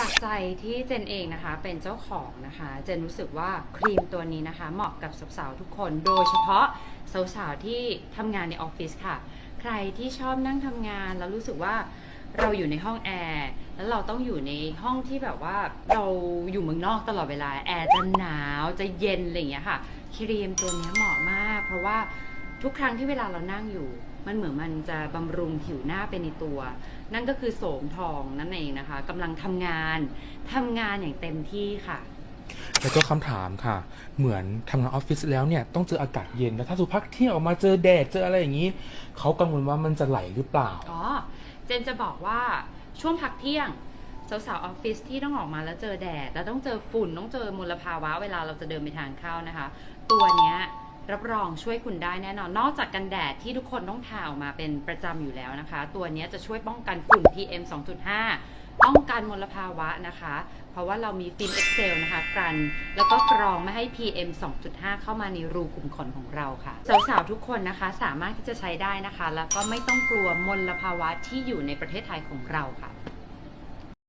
จากใจที่เจนเองนะคะ เป็นเจ้าของนะคะ เจนรู้สึกว่าครีมตัวนี้นะคะ เหมาะกับสาวๆทุกคน โดยเฉพาะสาวๆที่ทำงานในออฟฟิศค่ะ ใครที่ชอบนั่งทำงานแล้วรู้สึกว่าเราอยู่ในห้องแอร์แล้วเราต้องอยู่ในห้องที่แบบว่าเราอยู่เมืองนอกตลอดเวลาแอร์จะหนาวจะเย็นอะไรอย่างเงี้ยค่ะครีมตัวนี้เหมาะมาก เพราะว่าทุกครั้งที่เวลาเรานั่งอยู่ มันเหมือนมันจะบำรุงผิวหน้าไปในตัว นั่นก็คือโสมทองนั่นเองนะคะกำลังทำงานทำงานอย่างเต็มที่ค่ะแล้วก็คำถามค่ะ เหมือนทำงานออฟฟิศแล้วเนี่ยต้องเจออากาศเย็นแล้วถ้าสุพักเที่ยวออกมาเจอแดดเจออะไรอย่างนี้เขากังวลว่ามันจะไหลหรือเปล่าอ๋อเจนจะบอกว่าช่วงพักเที่ยงสาวๆออฟฟิศที่ต้องออกมาแล้วเจอแดดแล้วต้องเจอฝุ่นต้องเจอมลภาวะเวลาเราจะเดินไปทานข้าวนะคะ ตัวเนี้ย รับรองช่วยคุณได้แน่นอน นอกจากกันแดดที่ทุกคนต้องทาออกมาเป็นประจำอยู่แล้วนะคะ ตัวนี้จะช่วยป้องกันฝุ่น PM 2.5 ป้องกันมลภาวะนะคะ เพราะว่าเรามีฟิล์ม Excel นะคะกันแล้วก็กรองไม่ให้ PM 2.5 เข้ามาในรูขุมขนของเราค่ะ สาวๆทุกคนนะคะสามารถที่จะใช้ได้นะคะ แล้วก็ไม่ต้องกลัวมลภาวะที่อยู่ในประเทศไทยของเราค่ะ